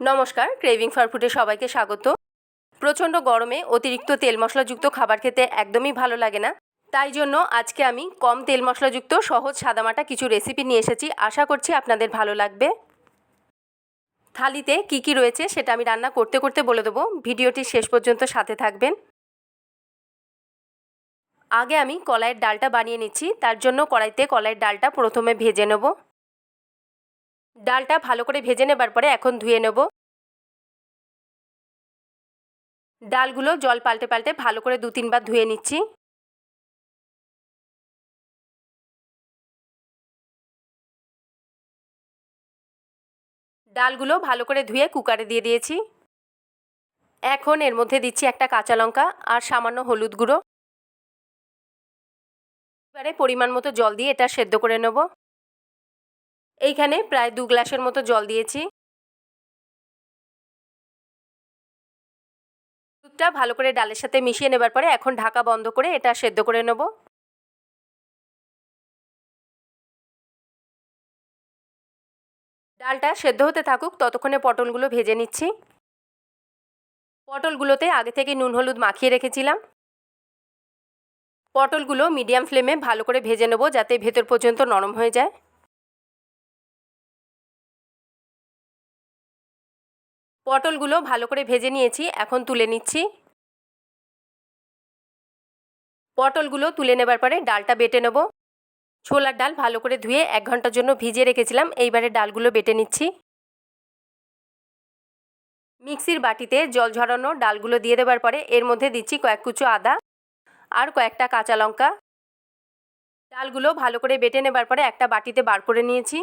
নমস্কার craving for ফুডে সবাইকে স্বাগত। প্রচণ্ড গরমে অতিরিক্ত তেল মশলাযুক্ত খাবার খেতে একদমই ভালো লাগে না। তাই জন্য আজকে আমি কম তেল মশলাযুক্ত সহজ সাদামাটা কিছু রেসিপি নিয়ে এসেছি। আশা করছি আপনাদের ভালো লাগবে। থালিতে কি কি রয়েছে সেটা আমি রান্না করতে করতে বলে দেবো। ভিডিওটি শেষ পর্যন্ত সাথে থাকবেন। আগে আমি কলাইয়ের ডালটা বানিয়ে নিচ্ছি। তার জন্য কড়াইতে কলাইয়ের ডালটা প্রথমে ভেজে নেব। ডালটা ভালো করে ভেজে নেবার পরে এখন ধুয়ে নেব। ডালগুলো জল পাল্টে পাল্টে ভালো করে দু তিনবার ধুয়ে নিচ্ছি। ডালগুলো ভালো করে ধুয়ে কুকারে দিয়ে দিয়েছি। এখন এর মধ্যে দিচ্ছি একটা কাঁচা লঙ্কা আর সামান্য হলুদ গুঁড়ো। এবারে পরিমাণ মতো জল দিয়ে এটা সেদ্ধ করে নেব। এইখানে প্রায় দু গ্লাসের মতো জল দিয়েছি। দুধটা ভালো করে ডালের সাথে মিশিয়ে নেবার পরে এখন ঢাকা বন্ধ করে এটা সেদ্ধ করে নেব। ডালটা সেদ্ধ হতে থাকুক, ততক্ষণে পটলগুলো ভেজে নিচ্ছি। পটলগুলোতে আগে থেকে নুন, হলুদ মাখিয়ে রেখেছিলাম। পটলগুলো মিডিয়াম ফ্লেমে ভালো করে ভেজে নেব, যাতে ভেতর পর্যন্ত নরম হয়ে যায়। পটলগুলো ভালো করে ভেজে নিয়েছি, এখন তুলে নিচ্ছি। পটলগুলো তুলে নেবার পরে ডালটা বেটে নেব। ছোলার ডাল ভালো করে ধুয়ে এক ঘণ্টার জন্য ভিজিয়ে রেখেছিলাম, এইবারে ডালগুলো বেটে নিচ্ছি। মিক্সির বাটিতে জল ঝরানো ডালগুলো দিয়ে দেবার পরে এর মধ্যে দিচ্ছি কয়েক কুচো আদা আর কয়েকটা কাঁচা লঙ্কা। ডালগুলো ভালো করে বেটে নেবার পরে একটা বাটিতে বার করে নিয়েছি।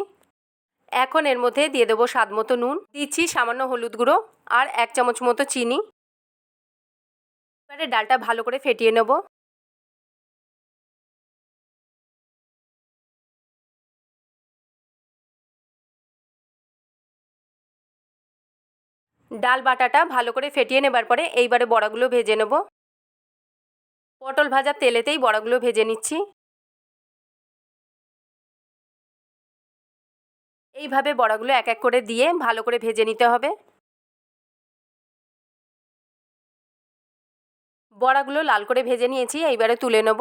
এখন এর মধ্যে দিয়ে দেবো স্বাদ মতো নুন, দিচ্ছি সামান্য হলুদ গুঁড়ো আর এক চামচ মতো চিনি। এবারে ডালটা ভালো করে ফেটিয়ে নেব। ডাল বাটাটা ভালো করে ফেটিয়ে নেবার পরে এইবারে বড়াগুলো ভেজে নেব। পটল ভাজা তেলেতেই বড়াগুলো ভেজে নিচ্ছি। এইভাবে বড়াগুলো এক এক করে দিয়ে ভালো করে ভেজে নিতে হবে। বড়াগুলো লাল করে ভেজে নিয়েছি, এইবারে তুলে নেব।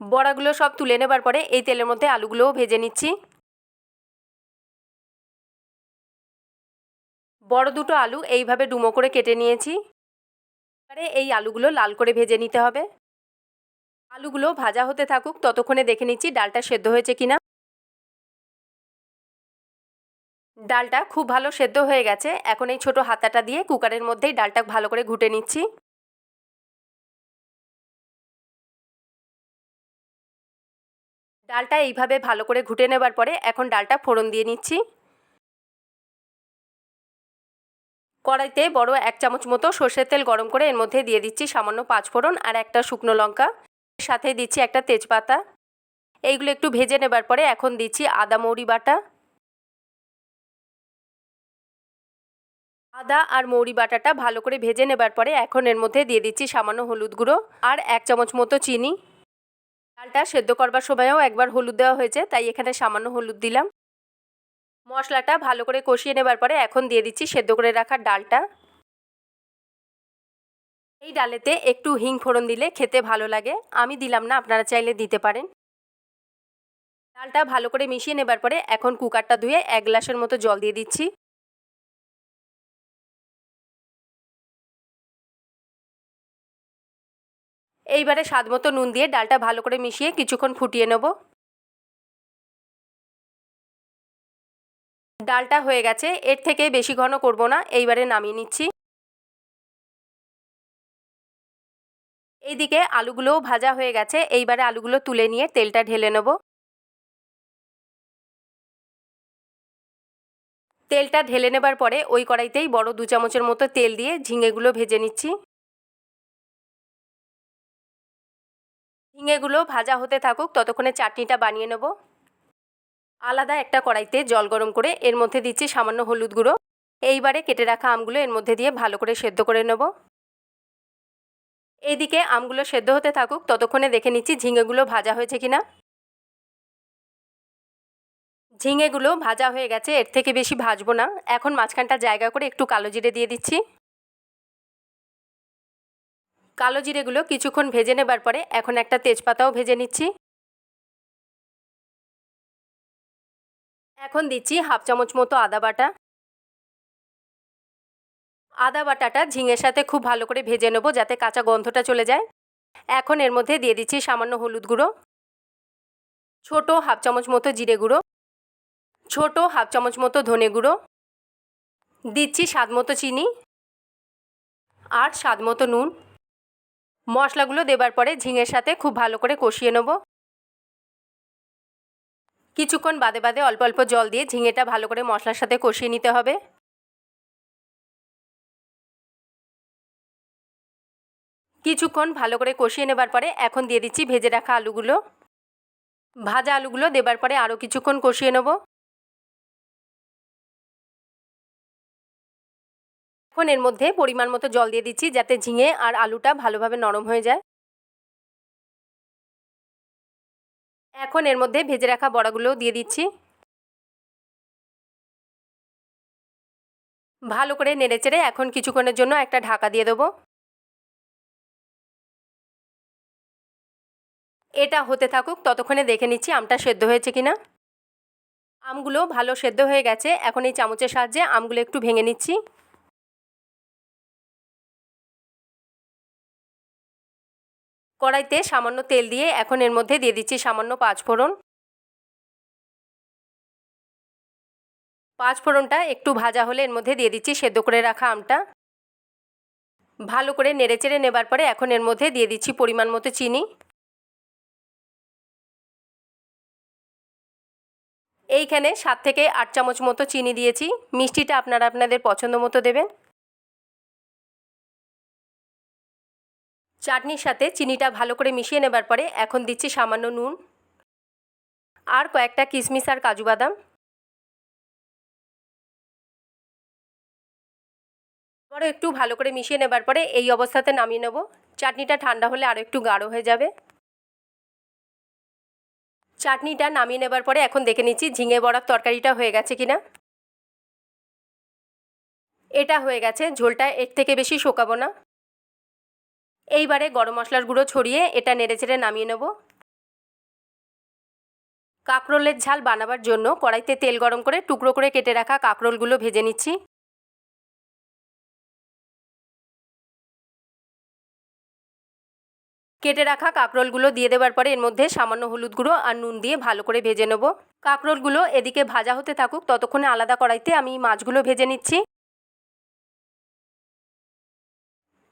বড়াগুলো সব তুলে নেবার পরে এই তেলের মধ্যে আলুগুলোও ভেজে নিচ্ছি। বড় দুটো আলু এইভাবে ডুমো করে কেটে নিয়েছি। এবারে এই আলুগুলো লাল করে ভেজে নিতে হবে। আলুগুলো ভাজা হতে থাকুক, ততক্ষণে দেখে নিচ্ছি ডালটা সেদ্ধ হয়েছে কিনা। ডালটা খুব ভালো সেদ্ধ হয়ে গেছে। এখন এই ছোটো হাতাটা দিয়ে কুকারের মধ্যেই ডালটা ভালো করে ঘুটে নিচ্ছি। ডালটা এইভাবে ভালো করে ঘুটে নেবার পরে এখন ডালটা ফোড়ন দিয়ে নিচ্ছি। কড়াইতে বড় এক চামচ মতো সর্ষের তেল গরম করে এর মধ্যে দিয়ে দিচ্ছি সামান্য পাঁচ ফোড়ন আর একটা শুকনো লঙ্কা। সাথে দিচ্ছি একটা তেজপাতা। এইগুলো একটু ভেজে নেবার পরে এখন দিচ্ছি আদা মৌরি বাটা। আদা আর মৌরি বাটাটা ভালো করে ভেজে নেবার পরে এখন এর মধ্যে দিয়ে দিচ্ছি সামান্য হলুদ গুঁড়ো আর এক চামচ মতো চিনি। ডালটা সেদ্ধ করবার সময়ও একবার হলুদ দেওয়া হয়েছে, তাই এখানে সামান্য হলুদ দিলাম। মশলাটা ভালো করে কষিয়ে নেবার পরে এখন দিয়ে দিচ্ছি সেদ্ধ করে রাখা ডালটা। এই ডালেতে একটু হিং ফোড়ন দিলে খেতে ভালো লাগে। আমি দিলাম না, আপনারা চাইলে দিতে পারেন। ডালটা ভালো করে মিশিয়ে নেবার পরে এখন কুকারটা ধুয়ে এক গ্লাসের মতো জল দিয়ে দিচ্ছি। এইবারে স্বাদ মতো নুন দিয়ে ডালটা ভালো করে মিশিয়ে কিছুক্ষণ ফুটিয়ে নেব। ডালটা হয়ে গেছে, এর থেকে বেশি ঘন করব না, এইবারে নামিয়ে নিচ্ছি। এইদিকে আলুগুলোও ভাজা হয়ে গেছে। এইবারে আলুগুলো তুলে নিয়ে তেলটা ঢেলে নেব। তেলটা ঢেলে নেবার পরে ওই কড়াইতেই বড় দু চামচের মতো তেল দিয়ে ঝিঙেগুলো ভেজে নিচ্ছি। ঝিঙেগুলো ভাজা হতে থাকুক, ততক্ষণে চাটনিটা বানিয়ে নেব। আলাদা একটা কড়াইতে জল গরম করে এর মধ্যে দিচ্ছি সামান্য হলুদ গুঁড়ো। এইবারে কেটে রাখা আমগুলো এর মধ্যে দিয়ে ভালো করে সেদ্ধ করে নেব। এইদিকে আমগুলো সেদ্ধ হতে থাকুক, ততক্ষণে দেখে নিচ্ছি ঝিঙেগুলো ভাজা হয়েছে কিনা। ঝিঙেগুলো ভাজা হয়ে গেছে, এর থেকে বেশি ভাজবো না। এখন মাঝখানটা জায়গা করে একটু কালো জিরে দিয়ে দিচ্ছি। কালো জিরেগুলো কিছুক্ষণ ভেজে নেবার পরে এখন একটা তেজপাতাও ভেজে নিচ্ছি। এখন দিচ্ছি হাফ চামচ মতো আদা বাটা। আদা বাটাটা ঝিঙের সাথে খুব ভালো করে ভেজে নেব যাতে কাঁচা গন্ধটা চলে যায়। এখন এর মধ্যে দিয়ে দিচ্ছি সামান্য হলুদ গুঁড়ো। ছোটো হাফ চামচ মতো জিরে গুঁড়ো। ছোটো হাফ চামচ মতো ধনে গুঁড়ো। দিচ্ছি স্বাদ মতো চিনি। আর স্বাদ মতো নুন। মশলাগুলো দেবার পরে ঝিঙের সাথে খুব ভালো করে কষিয়ে নেব। কিছুক্ষণ বাদে বাদে অল্প অল্প জল দিয়ে ঝিঙেটা ভালো করে মশলার সাথে কষিয়ে নিতে হবে। কিছুক্ষণ ভালো করে কষিয়ে নেবার পরে এখন দিয়ে দিচ্ছি ভেজে রাখা আলুগুলো। ভাজা আলুগুলো দেবার পরে আরও কিছুক্ষণ কষিয়ে নেব। এখন এর মধ্যে পরিমাণ মতো জল দিয়ে দিচ্ছি যাতে ঝিঙে আর আলুটা ভালোভাবে নরম হয়ে যায়। এখন এর মধ্যে ভেজে রাখা বড়াগুলোও দিয়ে দিচ্ছি। ভালো করে নেড়েচেড়ে এখন কিছুক্ষণের জন্য একটা ঢাকা দিয়ে দেবো। এটা হতে থাকুক, ততক্ষণে দেখে নিচ্ছি আমটা সেদ্ধ হয়েছে কি না আমগুলো ভালো সেদ্ধ হয়ে গেছে, এখন এই চামচের সাহায্যে আমগুলো একটু ভেঙে নিচ্ছি। কড়াইতে সামান্য তেল দিয়ে এখন এর মধ্যে দিয়ে দিচ্ছি সামান্য পাঁচফোড়ন পাঁচফোড়নটা একটু ভাজা হলে এর মধ্যে দিয়ে দিচ্ছি সেদ্ধ করে রাখা আমটা। ভালো করে নেড়েচেড়ে নেবার পরে এখন এর মধ্যে দিয়ে দিচ্ছি পরিমাণ মতো চিনি। এইখানে সাত থেকে আট চামচ মতো চিনি দিয়েছি। মিষ্টিটা আপনারা আপনাদের পছন্দ মতো দেবেন। চাটনির সাথে চিনিটা ভালো করে মিশিয়ে নেবার পরে এখন দিচ্ছি সামান্য নুন। আর কয়েকটা কিশমিশ আর কাজু বাদাম। আবারও একটু ভালো করে মিশিয়ে নেবার পরে এই অবস্থাতে নামিয়ে নেব। চাটনিটা ঠান্ডা হলে আরও একটু গাঢ় হয়ে যাবে। চাটনিটা নামিয়ে নেবার পরে এখন দেখে নিচ্ছি ঝিঙে বড়ার তরকারিটা হয়ে গেছে কিনা। এটা হয়ে গেছে, ঝোলটা এর থেকে বেশি শোকাবো না। এইবারে গরম মশলার গুঁড়ো ছড়িয়ে এটা নেড়েচেড়ে নামিয়ে নেব। কাঁকরোলের ঝাল বানাবার জন্য কড়াইতে তেল গরম করে টুকরো করে কেটে রাখা কাঁকরোলগুলো ভেজে নিচ্ছি। কেটে রাখা কাঁকরোলগুলো দিয়ে দেওয়ার পরে এর মধ্যে সামান্য হলুদ গুঁড়ো আর নুন দিয়ে ভালো করে ভেজে নেব। কাঁকরোলগুলো এদিকে ভাজা হতে থাকুক, ততক্ষণে আলাদা কড়াইতে আমি মাছগুলো ভেজে নিচ্ছি।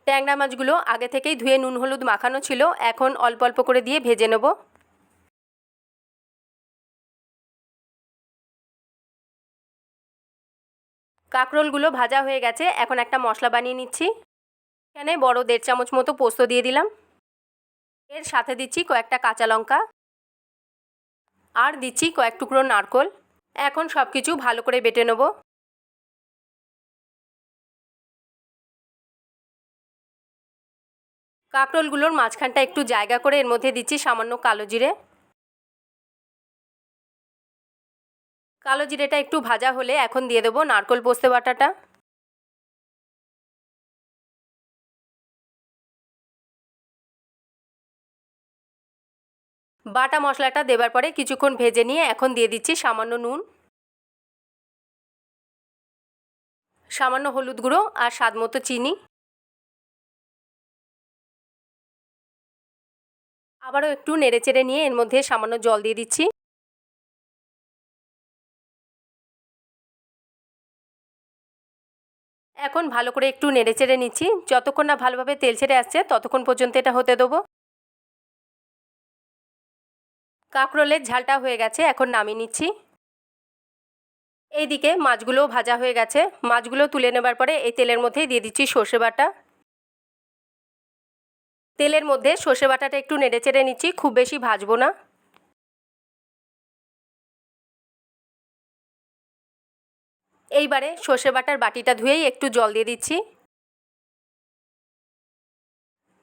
ট্যাংরা মাছগুলো আগে থেকেই ধুয়ে নুন হলুদ মাখানো ছিল, এখন অল্প অল্প করে দিয়ে ভেজে নেব। কাঁকরোলগুলো ভাজা হয়ে গেছে, এখন একটা মশলা বানিয়ে নিচ্ছি। এখানে বড় দেড় চামচ মতো পোস্ত দিয়ে দিলাম। এর সাথে দিচ্ছি কয়েকটা কাঁচা লঙ্কা। আর দিচ্ছি কয়েক টুকরো নারকোল। এখন সব কিছু ভালো করে বেটে নেব। কাঁকরোলগুলোর মাঝখানটা একটু জায়গা করে এর মধ্যে দিচ্ছি সামান্য কালো জিরে। কালো জিরেটা একটু ভাজা হলে এখন দিয়ে দেবো নারকোল পোস্তে বাটাটা। বাটা মশলাটা দেবার পরে কিছুক্ষণ ভেজে নিয়ে এখন দিয়ে দিচ্ছি সামান্য নুন, সামান্য হলুদ গুঁড়ো আর স্বাদ মতো চিনি। আবারও একটু নেড়েচেড়ে নিয়ে এর মধ্যে সামান্য জল দিয়ে দিচ্ছি। এখন ভালো করে একটু নেড়েচেড়ে নিচ্ছি। যতক্ষণ না ভালোভাবে তেল ছেড়ে আসছে, ততক্ষণ পর্যন্ত এটা হতে দেবো। কাঁকরোলের ঝালটা হয়ে গেছে, এখন নামিয়ে নিচ্ছি। এইদিকে মাছগুলোও ভাজা হয়ে গেছে। মাছগুলো তুলে নেবার পরে এই তেলের মধ্যেই দিয়ে দিচ্ছি সর্ষে বাটা। তেলের মধ্যে সর্ষে বাটাটা একটু নেড়ে চেড়ে নিচ্ছি, খুব বেশি ভাজবো না। এইবারে সর্ষে বাটার বাটিটা ধুয়েই একটু জল দিয়ে দিচ্ছি।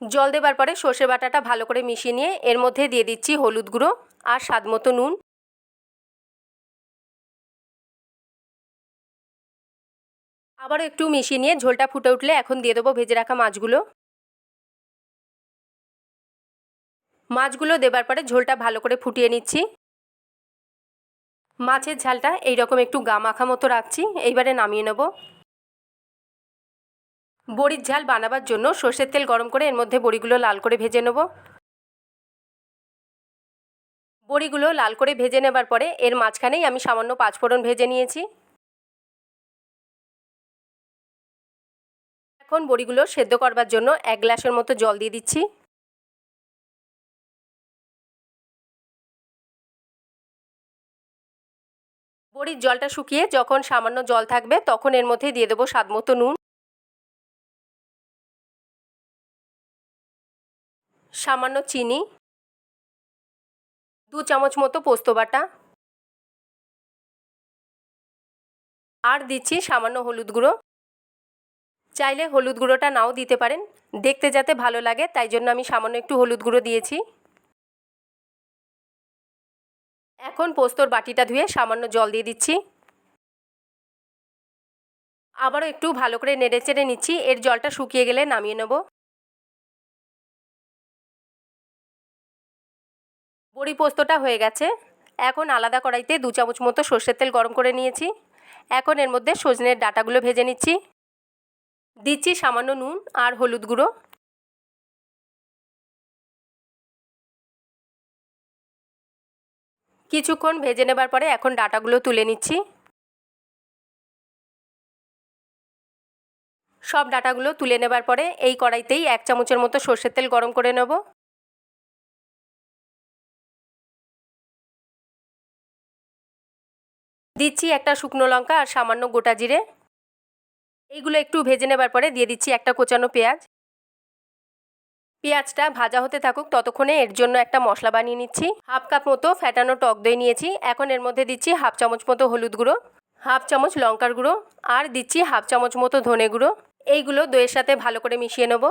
জল দেবার পরে সর্ষে বাটাটা ভালো করে মিশিয়ে নিয়ে এর মধ্যে দিয়ে দিচ্ছি হলুদ গুঁড়ো। আর স্বাদ মতো নুন। আবার একটু মিশিয়ে নিয়ে ঝোলটা ফুটে উঠলে এখন দিয়ে দেবো ভেজে রাখা মাছগুলো। মাছগুলো দেবার পরে ঝোলটা ভালো করে ফুটিয়ে নিচ্ছি। মাছের ঝালটা এই রকম একটু গা মাখা মতো রাখছি, এইবারে নামিয়ে নেব। বড়ির ঝাল বানাবার জন্য সর্ষের তেল গরম করে এর মধ্যে বড়িগুলো লাল করে ভেজে নেব। বড়িগুলো লাল করে ভেজে নেবার পরে এর মাঝখানেই আমি সামান্য পাঁচফোড়ন ভেজে নিয়েছি। এখন বড়িগুলো সেদ্ধ করবার জন্য এক গ্লাসের মতো জল দিয়ে দিচ্ছি। বড়ির জলটা শুকিয়ে যখন সামান্য জল থাকবে তখন এর মধ্যে দিয়ে দেবো স্বাদ মতো নুন। সামান্য চিনি। দু চামচ মতো পোস্ত বাটা। আর দিচ্ছি সামান্য হলুদ গুঁড়ো। চাইলে হলুদ গুঁড়োটা নাও দিতে পারেন। দেখতে যাতে ভালো লাগে, তাই জন্য আমি সামান্য একটু হলুদ গুঁড়ো দিয়েছি। এখন পোস্তর বাটিটা ধুয়ে সামান্য জল দিয়ে দিচ্ছি। আবারও একটু ভালো করে নেড়ে চেড়ে নিচ্ছি। এর জলটা শুকিয়ে গেলে নামিয়ে নেব। বড়ি পোস্তটা হয়ে গেছে। এখন আলাদা কড়াইতে দু চামচ মতো সর্ষের তেল গরম করে নিয়েছি। এখন এর মধ্যে সজনের ডাটাগুলো ভেজে নিচ্ছি। দিচ্ছি সামান্য নুন আর হলুদ গুঁড়ো। কিছুক্ষণ ভেজে নেবার পরে এখন ডাটাগুলো তুলে নিচ্ছি। সব ডাটাগুলো তুলে নেবার পরে এই কড়াইতেই এক চামচের মতো সর্ষের তেল গরম করে নেব। দিচ্ছি একটা শুকনো লঙ্কা আর সামান্য গোটা জিরে। এইগুলো একটু ভেজে নেবার পরে দিয়ে দিচ্ছি একটা কোচানো পেঁয়াজ। পেঁয়াজটা ভাজা হতে থাকুক, ততক্ষণে এর জন্য একটা মশলা বানিয়ে নিচ্ছি। হাফ কাপ মতো ফ্যাটানো টক দই নিয়েছি। এখন এর মধ্যে দিচ্ছি হাফ চামচ মতো হলুদ গুঁড়ো, হাফ চামচ লঙ্কার গুঁড়ো, আর দিচ্ছি হাফ চামচ মতো ধনে গুঁড়ো। এইগুলো দইয়ের সাথে ভালো করে মিশিয়ে নেব।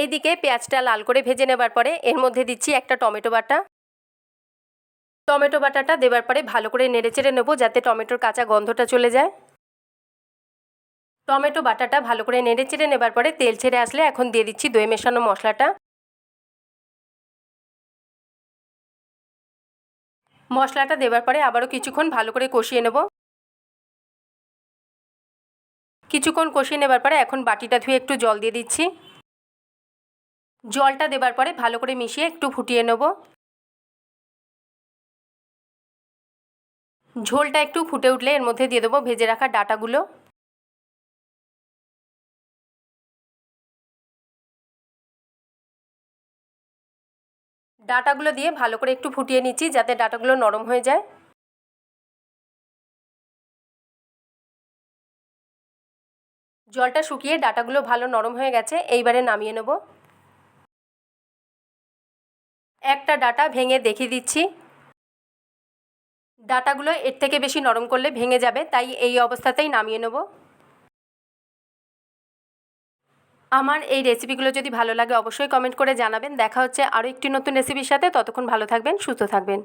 এইদিকে পেঁয়াজটা লাল করে ভেজে নেবার পরে এর মধ্যে দিচ্ছি একটা টমেটো বাটা। টমেটো বাটাটা দেবার পরে ভালো করে নেড়ে চেড়ে নেব যাতে টমেটোর কাঁচা গন্ধটা চলে যায়। টমেটো বাটাটা ভালো করে নেড়ে চেড়ে নেবার পরে তেল ছেড়ে আসলে এখন দিয়ে দিচ্ছি দই মেশানো মশলাটা। মশলাটা দেবার পরে আবারও কিছুক্ষণ ভালো করে কষিয়ে নেব। কিছুক্ষণ কষিয়ে নেবার পরে এখন বাটিটা ধুয়ে একটু জল দিয়ে দিচ্ছি। জলটা দেবার পরে ভালো করে মিশিয়ে একটু ফুটিয়ে নেব। ঝোলটা একটু ফুটে উঠলে এর মধ্যে দিয়ে দেবো ভেজে রাখা ডাটাগুলো। ডাটাগুলো দিয়ে ভালো করে একটু ফুটিয়ে নিচ্ছি যাতে ডাটাগুলো নরম হয়ে যায়। জলটা শুকিয়ে ডাটাগুলো ভালো নরম হয়ে গেছে, এইবারে নামিয়ে নেব। একটা ডাটা ভেঙে দেখিয়ে দিচ্ছি। ডাটাগুলো এর থেকে বেশি নরম করলে ভেঙে যাবে, তাই এই অবস্থাতেই নামিয়ে নেব। আমার এই রেসিপিগুলো যদি ভালো লাগে অবশ্যই কমেন্ট করে জানাবেন। দেখা হচ্ছে আরও একটি নতুন রেসিপির সাথে। ততক্ষণ ভালো থাকবেন, সুস্থ থাকবেন।